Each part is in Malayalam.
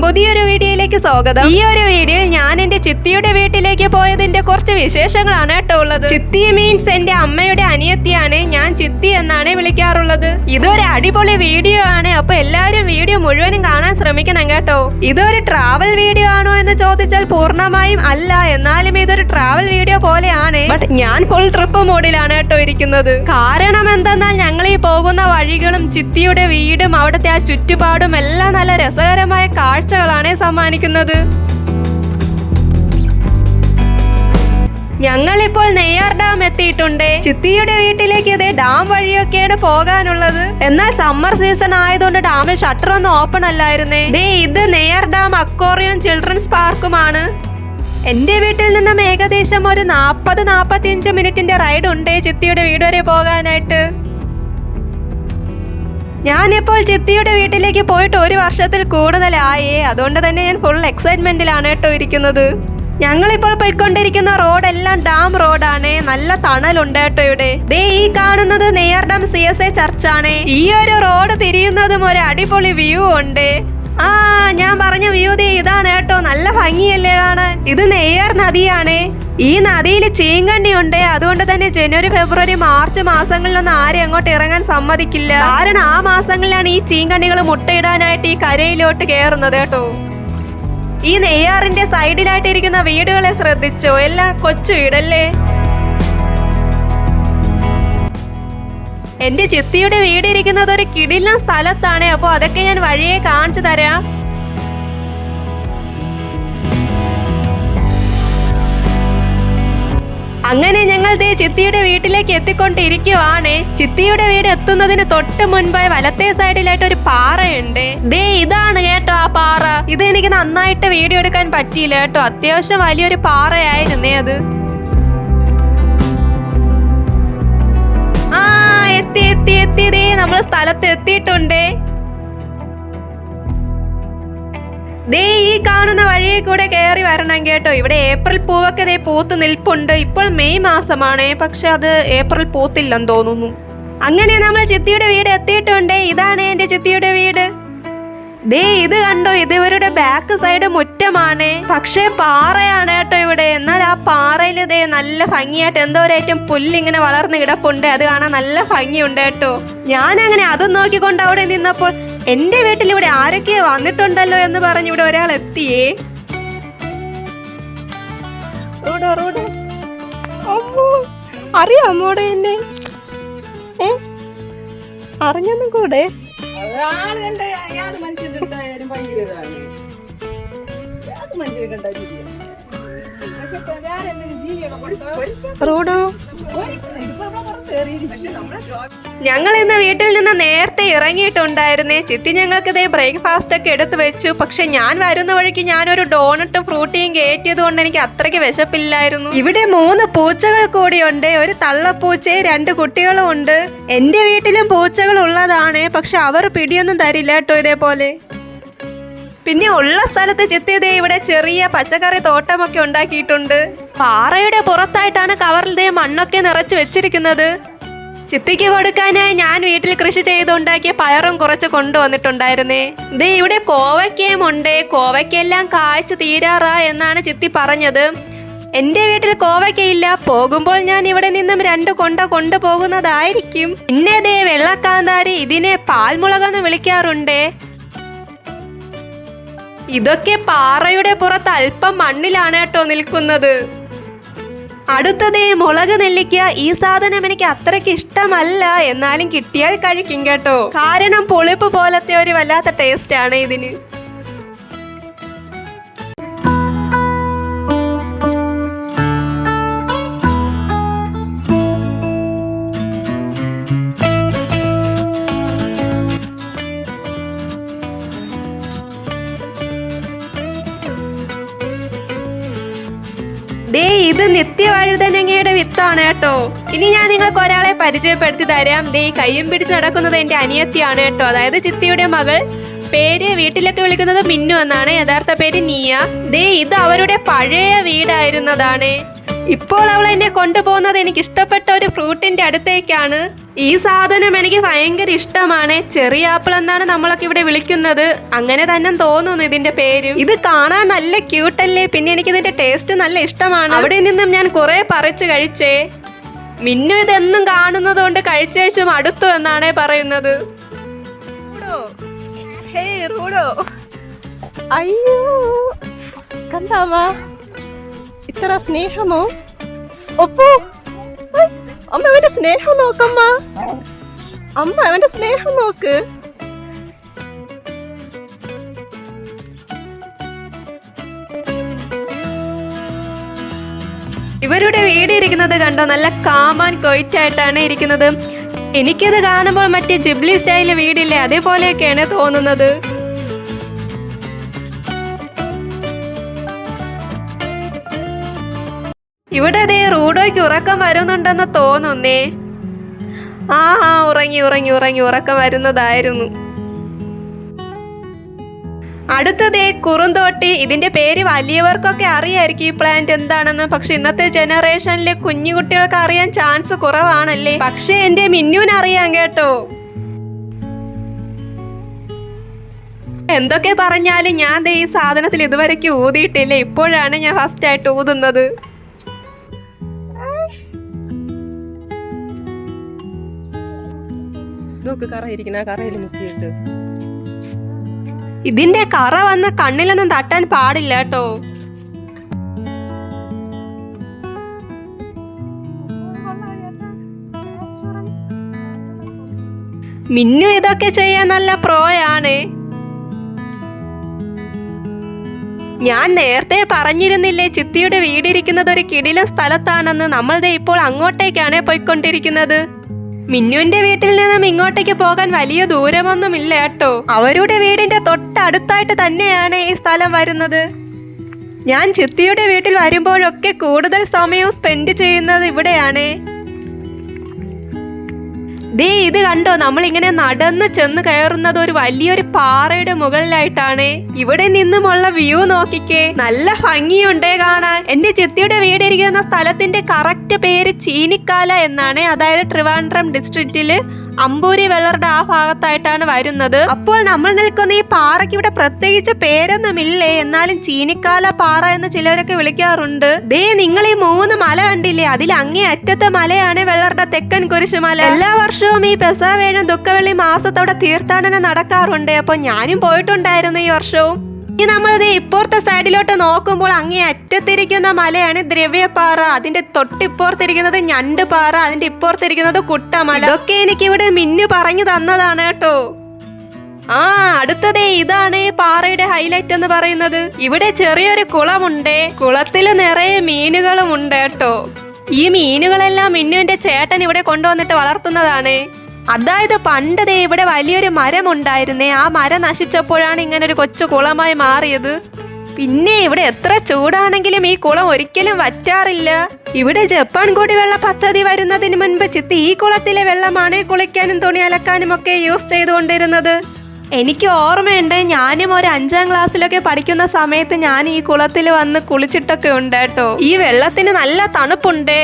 പുതിയൊരു വീഡിയോയിലേക്ക് സ്വാഗതം. ഈ ഒരു വീഡിയോയിൽ ഞാൻ എന്റെ ചിത്തിയുടെ വീട്ടിലേക്ക് പോയതിന്റെ കുറച്ച് വിശേഷങ്ങളാണ് കേട്ടോ ഉള്ളത്. ചിത്തി മീൻസ് എന്റെ അമ്മയുടെ അനിയത്തിയാണ് ഞാൻ ചിത്തി എന്നാണ് വിളിക്കാറുള്ളത്. ഇതൊരു അടിപൊളി വീഡിയോ ആണ്. അപ്പൊ എല്ലാവരും വീഡിയോ മുഴുവനും കാണാൻ ശ്രമിക്കണം കേട്ടോ. ഇതൊരു ട്രാവൽ വീഡിയോ ആണോ എന്ന് ചോദിച്ചാൽ പൂർണമായും അല്ല. എന്നാലും ഇതൊരു ട്രാവൽ വീഡിയോ പോലെയാണ്. ബട്ട് ഞാൻ ഫുൾ ട്രിപ്പ് മോഡിലാണ് കേട്ടോ ഇരിക്കുന്നത്. കാരണം എന്തെന്നാൽ ഞങ്ങൾ ഈ പോകുന്ന വഴികളും ചിത്തിയുടെ വീടും അവിടുത്തെ ആ ചുറ്റുപാടും എല്ലാം നല്ല രസകരമായ കാഴ്ചകളാണ് സമ്മാനിക്കുന്നത്. ഞങ്ങളിപ്പോൾ നെയ്യാർ ഡാം എത്തിയിട്ടുണ്ട്. ചിത്തിയുടെ വീട്ടിലേക്ക് ഇതേ ഡാം വഴിയൊക്കെയാണ് പോകാനുള്ളത്. എന്നാൽ സമ്മർ സീസൺ ആയതുകൊണ്ട് ഡാമിൽ ഷട്ടർ ഒന്നും ഓപ്പൺ അല്ലായിരുന്നേ. ദേ ഇത് നെയ്യാർ ഡാം അക്വോറിയം ചിൽഡ്രൻസ് പാർക്കുമാണ്. എന്റെ വീട്ടിൽ നിന്നും ഏകദേശം ഒരു നാൽപ്പത് നാൽപ്പത്തിയഞ്ച് മിനിറ്റിന്റെ റൈഡ് ഉണ്ട് ചിത്തിയുടെ വീട് വരെ പോകാനായിട്ട്. ഞാനിപ്പോൾ ചിത്തിയുടെ വീട്ടിലേക്ക് പോയിട്ട് ഒരു വർഷത്തിൽ കൂടുതലായേ. അതുകൊണ്ട് തന്നെ ഞാൻ ഫുൾ എക്സൈറ്റ്മെന്റിലാണ് കേട്ടോ ഇരിക്കുന്നത്. ഞങ്ങളിപ്പോൾ പോയിക്കൊണ്ടിരിക്കുന്ന റോഡെല്ലാം ഡാം റോഡാണ്. നല്ല തണലുണ്ട് കേട്ടോ ഇവിടെ. ദേ ഈ കാണുന്നത് Neyyar dam C S A ചർച്ചാണ്. ഈ ഒരു റോഡ് തിരിയുന്നതും ഒരു അടിപൊളി വ്യൂ ഉണ്ട്. ആ ഞാൻ പറഞ്ഞ വ്യൂതി ഇതാണ് കേട്ടോ. നല്ല ഭംഗിയല്ലേ കാണാൻ. ഇത് നെയ്യാർ നദിയാണേ. ഈ നദിയിൽ ചീങ്കണ്ണി ഉണ്ട് അതുകൊണ്ട് തന്നെ ജനുവരി ഫെബ്രുവരി മാർച്ച് മാസങ്ങളിലൊന്നും ആരും അങ്ങോട്ട് ഇറങ്ങാൻ സമ്മതിക്കില്ല. കാരണം ആ മാസങ്ങളിലാണ് ഈ ചീങ്കണ്ണികൾ മുട്ടയിടാനായിട്ട് ഈ കരയിലോട്ട് കയറുന്നത് കേട്ടോ. ഈ നെയ്യാറിന്റെ സൈഡിലായിട്ടിരിക്കുന്ന വീടുകളെ ശ്രദ്ധിച്ചോ? എല്ലാം കൊച്ചു വീടല്ലേ? എന്റെ ചിത്തിയുടെ വീട് ഇരിക്കുന്നത് ഒരു കിടിലൻ സ്ഥലത്താണ്. അപ്പൊ അതൊക്കെ ഞാൻ വഴിയെ കാണിച്ചു തരാം. അങ്ങനെ ഞങ്ങൾ ദേ ചിത്തിയുടെ വീട്ടിലേക്ക് എത്തിക്കൊണ്ടിരിക്കുവാണ്. ചിത്തിയുടെ വീട് എത്തുന്നതിന് തൊട്ട് മുൻപായി വലത്തെ സൈഡിലായിട്ട് ഒരു പാറയുണ്ട്. ദേ ഇതാണ് കേട്ടോ ആ പാറ. ഇത് എനിക്ക് നന്നായിട്ട് വീഡിയോ എടുക്കാൻ പറ്റിയില്ല കേട്ടോ. അത്യാവശ്യം വലിയൊരു പാറയായിരുന്നേ അത്. എത്തി എത്തി എത്തി ദേ നമ്മൾ സ്ഥലത്ത് എത്തിയിട്ടുണ്ട്. ദേ ഈ കാണുന്ന വഴിയിൽ കൂടെ കയറി വരണം കേട്ടോ. ഇവിടെ ഏപ്രിൽ പൂവൊക്കെ ദേ പൂത്ത് നിൽപ്പുണ്ട്. ഇപ്പോൾ മെയ് മാസമാണ്. പക്ഷെ അത് ഏപ്രിൽ പൂത്തില്ലെന്ന് തോന്നുന്നു. അങ്ങനെ നമ്മൾ ചിത്തിയുടെ വീട് എത്തിയിട്ടുണ്ട്. ഇതാണ് എന്റെ ചിത്തിയുടെ വീട്. ദേ ഇത് കണ്ടോ? ഇത് ഇവരുടെ ബാക്ക് സൈഡ് മുറ്റമാണ്. പക്ഷേ പാറയാണ് കേട്ടോ ഇവിടെ. എന്നാൽ ആ പാറയിൽ ദേ നല്ല ഭംഗിയായിട്ട് എന്തോ ഒരു ഐറ്റം പുല്ലിങ്ങനെ വളർന്ന് കിടപ്പുണ്ട്. അത് കാണാൻ നല്ല ഭംഗിയുണ്ട് കേട്ടോ. ഞാൻ അങ്ങനെ അതും നോക്കിക്കൊണ്ട് അവിടെ നിന്നപ്പോൾ എന്റെ വീട്ടിൽ ഇവിടെ ആരൊക്കെ വന്നിട്ടുണ്ടല്ലോ എന്ന് പറഞ്ഞ് ഇവിടെ ഒരാൾ എത്തിയേ. അറിയാമോടെ എന്നെ? അറിഞ്ഞൊന്നും കൂടെ. ഒരാൾ കണ്ട ഏത് മനുഷ്യന്റെ അടുത്തായാലും ഭയങ്കര ഇതാണ്. ഏത് മനുഷ്യനെ കണ്ടാ ജീവിതം പക്ഷെ വേറെ എന്തെങ്കിലും ജീവികളെ കൊണ്ട് റോഡോ? ഇതിപ്പോ നമ്മളെ പുറത്ത് കയറിയിരിക്കും പക്ഷെ നമ്മളെ ഞങ്ങൾ ഇന്ന് വീട്ടിൽ നിന്ന് നേരത്തെ ഇറങ്ങിയിട്ടുണ്ടായിരുന്നേ. ചിത്തി ഞങ്ങൾക്ക് ഇതേ ബ്രേക്ക്ഫാസ്റ്റ് ഒക്കെ എടുത്തു വെച്ചു. പക്ഷെ ഞാൻ വരുന്ന വഴിക്ക് ഞാനൊരു ഡോണട്ടും ഫ്രൂട്ടിയും കയറ്റിയത് കൊണ്ട് എനിക്ക് അത്രയ്ക്ക് വിശപ്പില്ലായിരുന്നു. ഇവിടെ മൂന്ന് പൂച്ചകൾ കൂടിയുണ്ട്. ഒരു തള്ളപ്പൂച്ചയും രണ്ട് കുട്ടികളും ഉണ്ട്. എന്റെ വീട്ടിലും പൂച്ചകൾ ഉള്ളതാണ്. പക്ഷെ അവർ പിടിയൊന്നും തരില്ല കേട്ടോ ഇതേപോലെ. പിന്നെ ഉള്ള സ്ഥലത്ത് ചിത്തിയതേ ഇവിടെ ചെറിയ പച്ചക്കറി തോട്ടമൊക്കെ ഉണ്ടാക്കിയിട്ടുണ്ട്. പാറയുടെ പുറത്തായിട്ടാണ് കവറിൽ ദേ മണ്ണൊക്കെ നിറച്ച് വെച്ചിരിക്കുന്നത്. ചിത്തിക്ക് കൊടുക്കാനായി ഞാൻ വീട്ടിൽ കൃഷി ചെയ്തുണ്ടാക്കിയ പയറും കുറച്ച് കൊണ്ടുവന്നിട്ടുണ്ടായിരുന്നേ. ദേ ഇവിടെ കോവയ്ക്കയും ഉണ്ട്. കോവയ്ക്കെല്ലാം കായ്ച്ചു തീരാറാ എന്നാണ് ചിത്തി പറഞ്ഞത്. എന്റെ വീട്ടിൽ കോവയ്ക്കയില്ല. പോകുമ്പോൾ ഞാൻ ഇവിടെ നിന്നും രണ്ട് കൊണ്ട കൊണ്ടുപോകുന്നതായിരിക്കും. പിന്നെ ദേ വെള്ളക്കാന്താരി ഇതിനെ പാൽമുളകെന്ന് വിളിക്കാറുണ്ട്. ഇതൊക്കെ പാറയുടെ പുറത്ത് അല്പം മണ്ണിലാണ് കേട്ടോ നിൽക്കുന്നത്. അടുത്തതേ മുളക് നെല്ലിക്ക ഈ സാധനം എനിക്ക് അത്രയ്ക്ക് ഇഷ്ടമല്ല. എന്നാലും കിട്ടിയാൽ കഴിക്കും കേട്ടോ. കാരണം പുളിപ്പ് പോലത്തെ ഒരു വല്ലാത്ത ടേസ്റ്റ് ആണ് ഇതിന്. കേട്ടോ. ഇനി ഞാൻ നിങ്ങൾക്ക് ഒരാളെ പരിചയപ്പെടുത്തി തരാം. ദേ കയ്യും പിടിച്ച് നടക്കുന്നത് എന്റെ അനിയത്തിയാണ് കേട്ടോ. അതായത് ചിത്തിയുടെ മകൾ. പേര് വീട്ടിലൊക്കെ വിളിക്കുന്നത് മിന്നു എന്നാണ്. യഥാർത്ഥ പേര് നീയ. ദേ ഇത് അവരുടെ പഴയ വീടായിരുന്നതാണ്. ഇപ്പോൾ അവൾ എന്നെ കൊണ്ടുപോകുന്നത് എനിക്ക് ഇഷ്ടപ്പെട്ട ഒരു ഫ്രൂട്ടിന്റെ അടുത്തേക്കാണ്. ഈ സാധനം എനിക്ക് ഭയങ്കര ഇഷ്ടമാണ്. ചെറിയ ആപ്പിൾ എന്നാണ് നമ്മളൊക്കെ ഇവിടെ വിളിക്കുന്നത്. അങ്ങനെ തന്നെ തോന്നുന്നു ഇതിന്റെ പേര്. ഇത് കാണാൻ നല്ല ക്യൂട്ടല്ലേ പിന്നെ എനിക്ക് ഇതിന്റെ ടേസ്റ്റ് നല്ല ഇഷ്ടമാണ്. അവിടെ നിന്നും ഞാൻ കുറെ പറിച്ചു കഴിച്ചേ. മിന്നു ഇതെന്നും കാണുന്നത് കൊണ്ട് കഴിച്ച കഴിച്ചു മടുത്തു എന്നാണേ പറയുന്നത്. അയ്യോ കണ്ടാമാ ഇത്ര സ്നേഹമോ? ഒപ്പോ അമ്മ അവന്റെ സ്നേഹം നോക്കമ്മ അമ്മ അവന്റെ സ്നേഹം നോക്ക്. ഇവരുടെ വീട് ഇരിക്കുന്നത് കണ്ടോ? നല്ല കാമാൻ കൊയ്റ്റായിട്ടാണ് ഇരിക്കുന്നത്. എനിക്കത് കാണുമ്പോൾ മറ്റേ ജിബ്ലി സ്റ്റൈലിലെ വീടില്ലേ? അതേപോലെയൊക്കെയാണ് തോന്നുന്നത്. ഇവിടെ അതേ റൂഡോയ്ക്ക് ഉറക്കം വരുന്നുണ്ടെന്ന് തോന്നുന്നേ. ആ ആ ഉറങ്ങി ഉറങ്ങി ഉറങ്ങി ഉറക്കം വരുന്നതായിരുന്നു. അടുത്തതേ കുറുന്തോട്ടി ഇതിന്റെ പേര് വലിയവർക്കൊക്കെ അറിയായിരിക്കും ഈ പ്ലാന്റ് എന്താണെന്ന്. പക്ഷെ ഇന്നത്തെ ജനറേഷനിലെ കുഞ്ഞുകുട്ടികൾക്ക് അറിയാൻ ചാൻസ് കുറവാണല്ലേ? പക്ഷെ എന്റെ മിന്നുവിന് അറിയാം കേട്ടോ. എന്തൊക്കെ പറഞ്ഞാലും ഞാൻ ഈ സാധനത്തിൽ ഇതുവരെ ഊതിയിട്ടില്ല. ഇപ്പോഴാണ് ഞാൻ ഫസ്റ്റ് ആയിട്ട് ഊതുന്നത്. നോക്ക് കറയിരിക്കുന്ന ആ കറയിൽ മുക്കിയിട്ട്. ഇതിന്റെ കറ വന്ന് കണ്ണിലൊന്നും തട്ടാൻ പാടില്ല കേട്ടോ. മിന്നു ഇതൊക്കെ ചെയ്യാൻ നല്ല പ്രോയാണ്. ഞാൻ നേരത്തെ പറഞ്ഞിരുന്നില്ലേ ചിത്തിയുടെ വീടിരിക്കുന്നത് ഒരു കിടിലം സ്ഥലത്താണെന്ന് നമ്മൾ ദേ ഇപ്പോൾ അങ്ങോട്ടേക്കാണ് പോയിക്കൊണ്ടിരിക്കുന്നത്. മിന്നുവിന്റെ വീട്ടിൽ നിന്നും ഇങ്ങോട്ടേക്ക് പോകാൻ വലിയ ദൂരമൊന്നുമില്ല കേട്ടോ. അവരുടെ വീടിന്റെ തൊട്ടടുത്തായിട്ട് തന്നെയാണ് ഈ സ്ഥലം വരുന്നത്. ഞാൻ ചിത്തിയുടെ വീട്ടിൽ വരുമ്പോഴൊക്കെ കൂടുതൽ സമയവും സ്പെൻഡ് ചെയ്യുന്നത് ഇവിടെയാണ്. ദേ ഇത് കണ്ടോ? നമ്മൾ ഇങ്ങനെ നടന്ന് ചെന്ന് കയറുന്നത് ഒരു വലിയൊരു പാറയുടെ മുകളിലായിട്ടാണ്. ഇവിടെ നിന്നുമുള്ള വ്യൂ നോക്കിക്കേ. നല്ല ഭംഗിയുണ്ടേ കാണാൻ. എന്റെ ചിത്തിയുടെ വീടിരിക്കുന്ന സ്ഥലത്തിന്റെ കറക്റ്റ് പേര് ചീനിക്കാല എന്നാണ്. അതായത് ട്രിവാൻഡ്രം ഡിസ്ട്രിക്റ്റിൽ അമ്പൂരി വെള്ളറുടെ ആ ഭാഗത്തായിട്ടാണ് വരുന്നത്. അപ്പോൾ നമ്മൾ നിൽക്കുന്ന ഈ പാറയ്ക്ക് ഇവിടെ പ്രത്യേകിച്ച് പേരൊന്നുമില്ലേ? എന്നാലും ചീനിക്കാല പാറ എന്ന് ചിലരൊക്കെ വിളിക്കാറുണ്ട്. ദേ നിങ്ങൾ ഈ മൂന്ന് മല കണ്ടില്ലേ? അതിൽ അങ്ങേ അറ്റത്തെ മലയാണ് വെള്ളറുടെ തെക്കൻ കുരിശുമല. എല്ലാ വർഷവും ഈ പെസാവേഴും ദുഃഖവെള്ളി മാസത്തോടെ തീർത്ഥാടനം നടക്കാറുണ്ട്. അപ്പൊ ഞാനും പോയിട്ടുണ്ടായിരുന്നു ഈ വർഷവും. ഇനി നമ്മളിത് ഇപ്പുറത്തെ സൈഡിലോട്ട് നോക്കുമ്പോൾ അങ്ങേ അറ്റത്തിരിക്കുന്ന മലയാണ് ദ്രവ്യപ്പാറ. അതിന്റെ തൊട്ടിപ്പുറത്തിരിക്കുന്നത് ഞണ്ട് പാറ അതിന്റെ ഇപ്പുറത്തിരിക്കുന്നത് കുട്ടമല. ഇതൊക്കെ എനിക്ക് ഇവിടെ മിന്നു പറഞ്ഞു തന്നതാണ് കേട്ടോ. ആ അടുത്തതേ ഇതാണ് ഈ പാറയുടെ ഹൈലൈറ്റ് എന്ന് പറയുന്നത്. ഇവിടെ ചെറിയൊരു കുളമുണ്ട്. കുളത്തിൽ നിറയെ മീനുകളും ഉണ്ട് കേട്ടോ. ഈ മീനുകളെല്ലാം മിന്നുവിന്റെ ചേട്ടൻ ഇവിടെ കൊണ്ടുവന്നിട്ട് വളർത്തുന്നതാണ്. അതായത് പണ്ടതേ ഇവിടെ വലിയൊരു മരം ഉണ്ടായിരുന്നേ ആ മരം നശിച്ചപ്പോഴാണ് ഇങ്ങനെ ഒരു കൊച്ചു കുളമായി മാറിയത്. പിന്നെ ഇവിടെ എത്ര ചൂടാണെങ്കിലും ഈ കുളം ഒരിക്കലും വറ്റാറില്ല. ഇവിടെ ജപ്പാൻ കുടിവെള്ള പദ്ധതി വരുന്നതിന് മുൻപ് ചിത്തി ഈ കുളത്തിലെ വെള്ളമാണ് കുളിക്കാനും തുണി അലക്കാനും ഒക്കെ യൂസ് ചെയ്തുകൊണ്ടിരുന്നത്. എനിക്ക് ഓർമ്മയുണ്ട് ഞാനും ഒരു അഞ്ചാം ക്ലാസ്സിലൊക്കെ പഠിക്കുന്ന സമയത്ത് ഞാൻ ഈ കുളത്തിൽ വന്ന് കുളിച്ചിട്ടൊക്കെ ഉണ്ട് കേട്ടോ. ഈ വെള്ളത്തിന് നല്ല തണുപ്പുണ്ട്.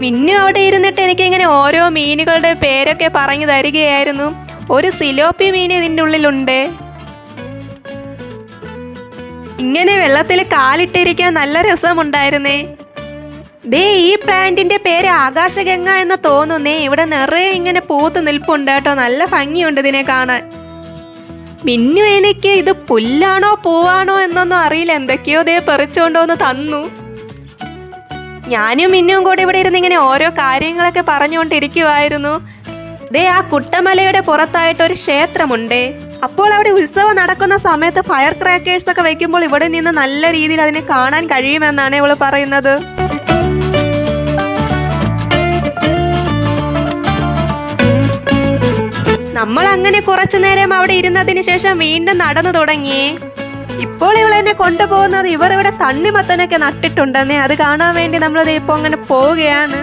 മിന്നു അവിടെ ഇരുന്നിട്ട് എനിക്ക് ഇങ്ങനെ ഓരോ മീനുകളുടെ പേരൊക്കെ പറഞ്ഞു തരികയായിരുന്നു. ഒരു സിലോപ്പി മീൻ ഇതിന്റെ ഉള്ളിലുണ്ട്. ഇങ്ങനെ വെള്ളത്തിൽ കാലിട്ടിരിക്കാൻ നല്ല രസമുണ്ടായിരുന്നേ. ദേ ഈ പ്ലാന്റിന്റെ പേര് ആകാശഗംഗ എന്ന് തോന്നുന്നേ. ഇവിടെ നിറയെ ഇങ്ങനെ പൂത്ത് നിൽപ്പുണ്ട് കേട്ടോ. നല്ല ഭംഗിയുണ്ട് ഇതിനെ കാണാൻ. മിന്നു എനിക്ക് ഇത് പുല്ലാണോ പൂവാണോ എന്നൊന്നും അറിയില്ല. എന്തൊക്കെയോ ദേ പറിച്ചുകൊണ്ടുവന്ന് തന്നു. ഞാനും മിന്നും കൂടെ ഇവിടെ ഇരുന്ന് ഇങ്ങനെ ഓരോ കാര്യങ്ങളൊക്കെ പറഞ്ഞുകൊണ്ടിരിക്കുവായിരുന്നു. ദേ ആ കുട്ടമലയുടെ പുറത്തായിട്ട് ഒരു ക്ഷേത്രമുണ്ട്. അപ്പോൾ അവിടെ ഉത്സവം നടക്കുന്ന സമയത്ത് ഫയർ ക്രാക്കേഴ്സ് ഒക്കെ വെക്കുമ്പോൾ ഇവിടെ നിന്ന് നല്ല രീതിയിൽ അതിനെ കാണാൻ കഴിയുമെന്നാണ് ഇവൾ പറയുന്നത്. നമ്മൾ അങ്ങനെ കുറച്ചു നേരം അവിടെ ഇരുന്നതിന് ശേഷം വീണ്ടും നടന്നു തുടങ്ങി ഇപ്പോൾ ഇവളെന്നെ കൊണ്ടുപോകുന്നത് ഇവർ ഇവിടെ തണ്ണിമത്തനൊക്കെ നട്ടിട്ടുണ്ടെന്നേ. അത് കാണാൻ വേണ്ടി നമ്മൾ ഇപ്പൊ അങ്ങനെ പോവുകയാണ്.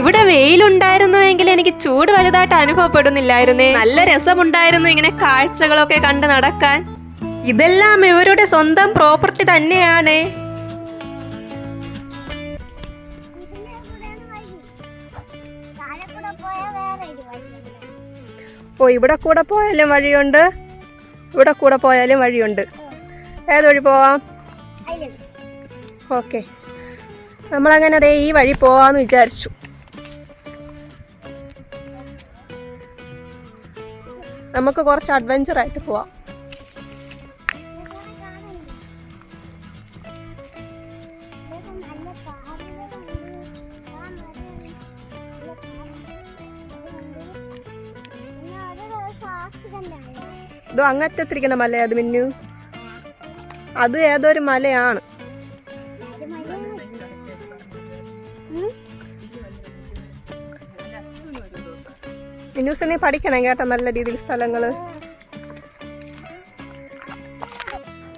ഇവിടെ വെയിലുണ്ടായിരുന്നുവെങ്കിൽ എനിക്ക് ചൂട് വലുതായിട്ട് അനുഭവപ്പെടുന്നില്ലായിരുന്നേ. നല്ല രസമുണ്ടായിരുന്നു ഇങ്ങനെ കാഴ്ചകളൊക്കെ കണ്ട് നടക്കാൻ. ഇതെല്ലാം ഇവരുടെ സ്വന്തം പ്രോപ്പർട്ടി തന്നെയാണ്. ഓ ഇവിടെ കൂടെ പോയാലും വഴിയുണ്ട്. ഇവിടെ കൂടെ പോയാലും വഴിയുണ്ട്. ഏത് വഴി പോവാം ഓക്കെ. നമ്മളങ്ങനെ ദേ ഈ വഴി പോവാന്ന് വിചാരിച്ചു. നമുക്ക് കുറച്ച് അഡ്വഞ്ചർ ആയിട്ട് പോവാം ഇതോ അങ്ങറ്റത്തിരിക്കുന്ന അല്ലേ അത് മിന്നു? അത് ഏതൊരു മലയാണ്? മിന്നൂസ് നീ പഠിക്കണം? കേട്ടോ നല്ല രീതിയിൽ സ്ഥലങ്ങൾ.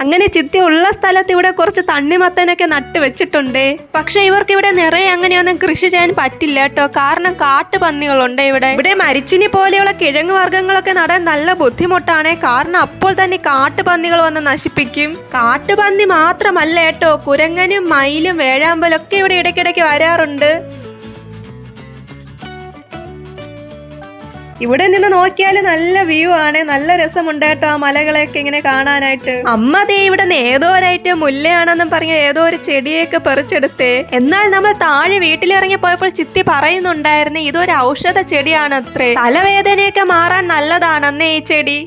അങ്ങനെ ചിത്തി ഉള്ള സ്ഥലത്ത് ഇവിടെ കുറച്ച് തണ്ണിമത്തനൊക്കെ നട്ട് വെച്ചിട്ടുണ്ട്. പക്ഷെ ഇവർക്ക് ഇവിടെ നിറയെ അങ്ങനെയൊന്നും കൃഷി ചെയ്യാൻ പറ്റില്ല കേട്ടോ. കാരണം കാട്ടുപന്നികളുണ്ട് ഇവിടെ. ഇവിടെ മരിച്ചിനി പോലെയുള്ള കിഴങ്ങ് വർഗങ്ങളൊക്കെ നടാൻ നല്ല ബുദ്ധിമുട്ടാണ്. കാരണം അപ്പോൾ തന്നെ കാട്ടുപന്നികൾ വന്ന് നശിപ്പിക്കും. കാട്ടുപന്നി മാത്രമല്ല കേട്ടോ. കുരങ്ങനും മയിലും വേഴാമ്പലൊക്കെ ഇവിടെ ഇടയ്ക്കിടയ്ക്ക് വരാറുണ്ട്. ഇവിടെ നിന്ന് നോക്കിയാൽ നല്ല വ്യൂ ആണ്. നല്ല രസമുണ്ട് കേട്ടോ ആ മലകളെയൊക്കെ ഇങ്ങനെ കാണാനായിട്ട്. അമ്മ ദേ ഇവിടെ നിന്ന് ഏതോ ഒരായിട്ട് മുല്ലയാണെന്നും പറഞ്ഞ ഏതോ ഒരു ചെടിയൊക്കെ പറിച്ചെടുത്തേ. എന്നാൽ നമ്മൾ താഴെ വീട്ടിലിറങ്ങി പോയപ്പോൾ ചിത്തി പറയുന്നുണ്ടായിരുന്നു ഇതൊരു ഔഷധ ചെടിയാണ് അത്രേ തലവേദനയൊക്കെ മാറാൻ നല്ലതാണെന്നേ ഈ ചെടി.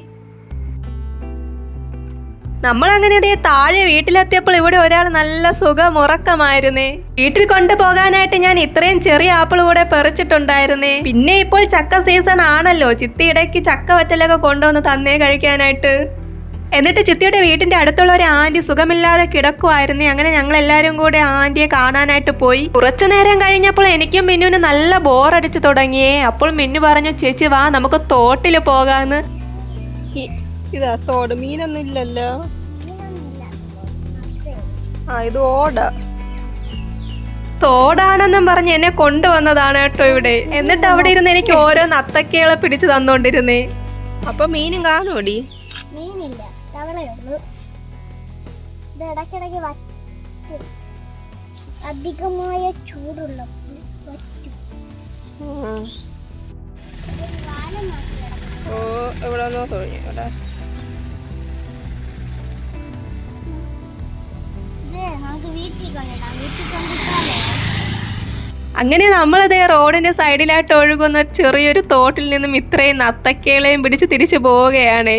നമ്മൾ അങ്ങനെ ദേ താഴെ വീട്ടിലെത്തിയപ്പോൾ ഇവിടെ ഒരാൾ നല്ല സുഖം ഉറക്കമായിരുന്നേ. വീട്ടിൽ കൊണ്ടുപോകാനായിട്ട് ഞാൻ ഇത്രയും ചെറിയ ആപ്പിൾ കൂടെ പറിച്ചിട്ടുണ്ടായിരുന്നേ. പിന്നെ ഇപ്പോൾ ചക്ക സീസൺ ആണല്ലോ. ചിത്തി ഇടയ്ക്ക് ചക്ക വറ്റലൊക്കെ കൊണ്ടുവന്ന് തന്നേ കഴിക്കാനായിട്ട്. എന്നിട്ട് ചിത്തിയുടെ വീട്ടിന്റെ അടുത്തുള്ള ഒരു ആന്റി സുഖമില്ലാതെ കിടക്കുമായിരുന്നേ അങ്ങനെ ഞങ്ങൾ എല്ലാവരും കൂടെ ആന്റിയെ കാണാനായിട്ട് പോയി. കുറച്ചു നേരം കഴിഞ്ഞപ്പോൾ എനിക്കും മിന്നുവിന് നല്ല ബോറടിച്ചു തുടങ്ങിയേ. അപ്പോൾ മിന്നു പറഞ്ഞു ചേച്ചി വാ നമുക്ക് തോട്ടിൽ പോകാന്ന്. ഇതാ തോട്. മീനൊന്നും ഇല്ലല്ലോ? ആ ഇത് ഓട. തോടാണെന്നും പറഞ്ഞ് എന്നെ കൊണ്ടുവന്നതാണ് കേട്ടോ ഇവിടെ. എന്നിട്ട് അവിടെ ഇരുന്ന് എനിക്ക് ഓരോ നത്തക്കകളെ പിടിച്ചു തന്നോണ്ടിരുന്നേ. അപ്പൊ മീനും കാണൂടി മീനില്ല. തവളയുള്ളൂ ഇത് ഇടയ്ക്കിടയ്ക്ക് വറ്റും. അധികമായ ചൂടുള്ളപ്പോൾ വറ്റും. ഓ ഇവിടെ ഒന്നോ തൊഴിഞ്ഞു ഇവിടെ. അങ്ങനെ നമ്മളിതേ റോഡിന്റെ സൈഡിലായിട്ട് ഒഴുകുന്ന ഒരു ചെറിയൊരു തോട്ടിൽ നിന്നും ഇത്രയും നത്തക്കേളയും പിടിച്ച് തിരിച്ചു പോവുകയാണ്.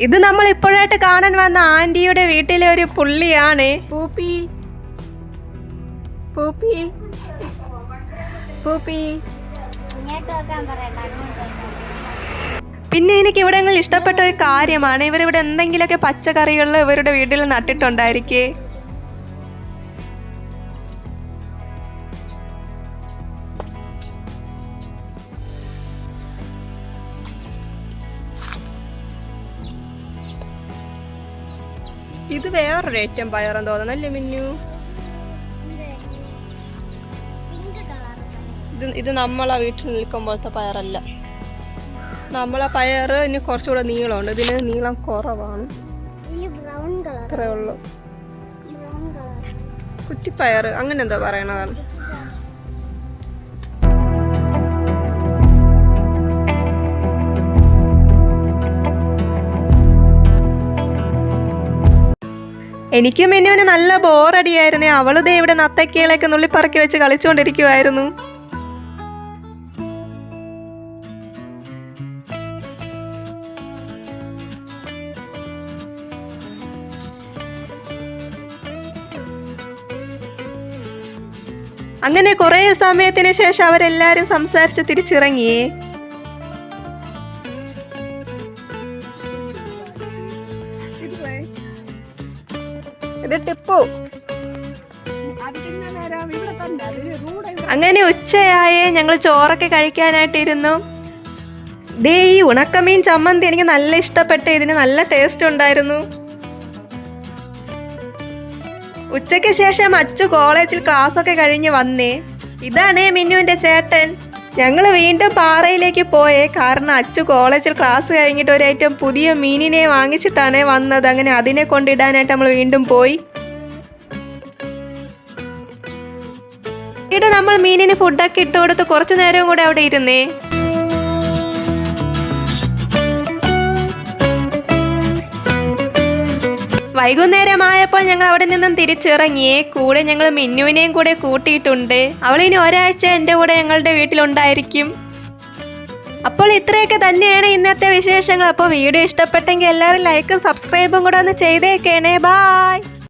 ഇത് നമ്മൾ ഇപ്പോഴായിട്ട് കാണാൻ വന്ന ആന്റിയുടെ വീട്ടിലെ ഒരു പുള്ളിയാണ്. പൂപ്പി. പൂപ്പി. പൂപ്പി. ഇങ്ങോട്ട് പറയണ്ട. പിന്നെ എനിക്ക് ഇവിടങ്ങളിൽ ഇഷ്ടപ്പെട്ട ഒരു കാര്യമാണ്. ഇവരിവിടെ എന്തെങ്കിലുമൊക്കെ പച്ചക്കറികൾ ഇവരുടെ വീട്ടിൽ നട്ടിട്ടുണ്ടായിരിക്കേ. ഇത് വേറൊരു ഐറ്റം പയറെന്ന് തോന്നുന്നല്ലേ മിന്നു? ഇത് ഇത് നമ്മളെ വീട്ടിൽ നിൽക്കുമ്പോഴത്തെ പയറല്ല. നമ്മളെ പയർ ഇനി കുറച്ചുകൂടെ നീളമുണ്ട്. ഇതിന് നീളം കുറവാണ്. ഇത്രേ ഉള്ളൂ. കുറ്റിപ്പയർ അങ്ങനെ എന്താ പറയണതാണ് എനിക്കും മെന്നുവിന് നല്ല ബോറടിയായിരുന്നേ അവൾ ദേ ഇവിടെ നത്തക്കീളൊക്കെ നുള്ളിപ്പറക്കി വെച്ച് കളിച്ചുകൊണ്ടിരിക്കുവായിരുന്നു. അങ്ങനെ കുറേ സമയത്തിന് ശേഷം അവരെല്ലാരും സംസാരിച്ച് തിരിച്ചിറങ്ങി. ടിപ്പു. അങ്ങനെ ഉച്ചയായേ ഞങ്ങൾ ചോറൊക്കെ കഴിക്കാനായിട്ടിരുന്നു. ദേ ഈ ഉണക്കമീൻ ചമ്മന്തി എനിക്ക് നല്ല ഇഷ്ടപ്പെട്ട ഇതിന് നല്ല ടേസ്റ്റ് ഉണ്ടായിരുന്നു. ഉച്ചയ്ക്ക് ശേഷം അച്ചു കോളേജിൽ ക്ലാസ് ഒക്കെ കഴിഞ്ഞ് വന്നേ. ഇതാണ് മിന്നുവിന്റെ ചേട്ടൻ. ഞങ്ങൾ വീണ്ടും പാറയിലേക്ക് പോയേ. കാരണം അച്ചു കോളേജിൽ ക്ലാസ് കഴിഞ്ഞിട്ട് ഒരു ഐറ്റം പുതിയ മീനിനെ വാങ്ങിച്ചിട്ടാണ് വന്നത്. അങ്ങനെ അതിനെ കൊണ്ടിടാനായിട്ട് നമ്മൾ വീണ്ടും പോയി. ഇവിടെ നമ്മൾ മീനിന് ഫുഡൊക്കെ ഇട്ട് കൊടുത്ത് കുറച്ചു നേരവും കൂടെ അവിടെ ഇരുന്നേ. വൈകുന്നേരമായപ്പോൾ ഞങ്ങൾ അവിടെ നിന്നും തിരിച്ചിറങ്ങിയേ കൂടെ ഞങ്ങൾ മിന്നുവിനെയും കൂടെ കൂട്ടിയിട്ടുണ്ട്. അവളിനി ഒരാഴ്ച എന്റെ കൂടെ ഞങ്ങളുടെ വീട്ടിലുണ്ടായിരിക്കും. അപ്പോൾ ഇത്രയൊക്കെ തന്നെയാണ് ഇന്നത്തെ വിശേഷങ്ങൾ. അപ്പോൾ വീഡിയോ ഇഷ്ടപ്പെട്ടെങ്കിൽ എല്ലാവരും ലൈക്കും സബ്സ്ക്രൈബും കൂടെ ഒന്ന് ചെയ്തേക്കേണേ. ബായ്